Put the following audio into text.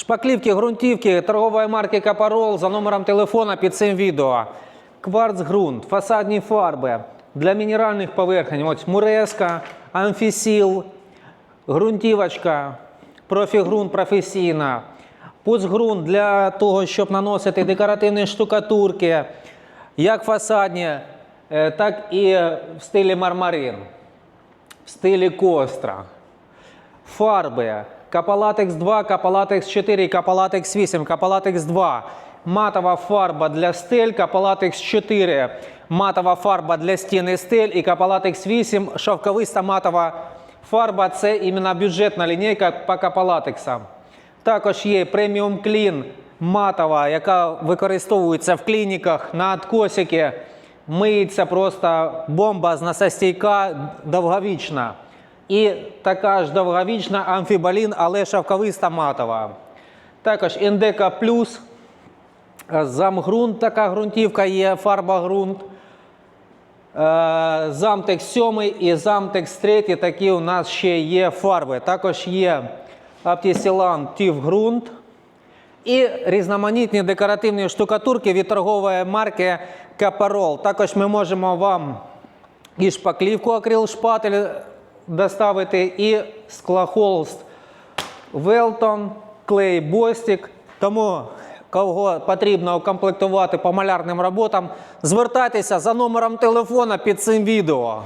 Шпаклівки, ґрунтівки торгової марки Капарол за номером телефона під цим відео. Кварц ґрунт, фасадні фарби для мінеральних поверхень. Ось муреска, амфісіл, ґрунтівочка, профігрунт професійна. Пуцґрунт для того, щоб наносити декоративні штукатурки, як фасадні, е, так і в стилі мармарин, в стилі костра. Фарби. Капалатекс 2, Капалатекс 4, Капалатекс 8, Капалатекс 2. Матова фарба для стель, Капалатекс 4. Матова фарба для стін і стель і Капалатекс 8. Шовковиста матова фарба це іменно бюджетна лінійка по капалатексам. Також є преміум клін матова, яка використовується в клініках на откосики. Миється просто бомба зносостійка, довговічна. І така ж довговічна амфібалін, але шовковиста матова. Також індека плюс. Замґрунт, така ґрунтівка є, фарба ґрунт. Е, Замтекс 7 і Замтекс 3 такі у нас ще є фарби. Також є Аптісілан Тів ґрунт. І різноманітні декоративні штукатурки від торгової марки Капарол. Також ми можемо вам і шпаклівку акрил шпатель доставити, і склохолст Велтон, клей Бостік. Тому кого потрібно укомплектувати по малярним роботам, звертайтеся за номером телефона під цим відео.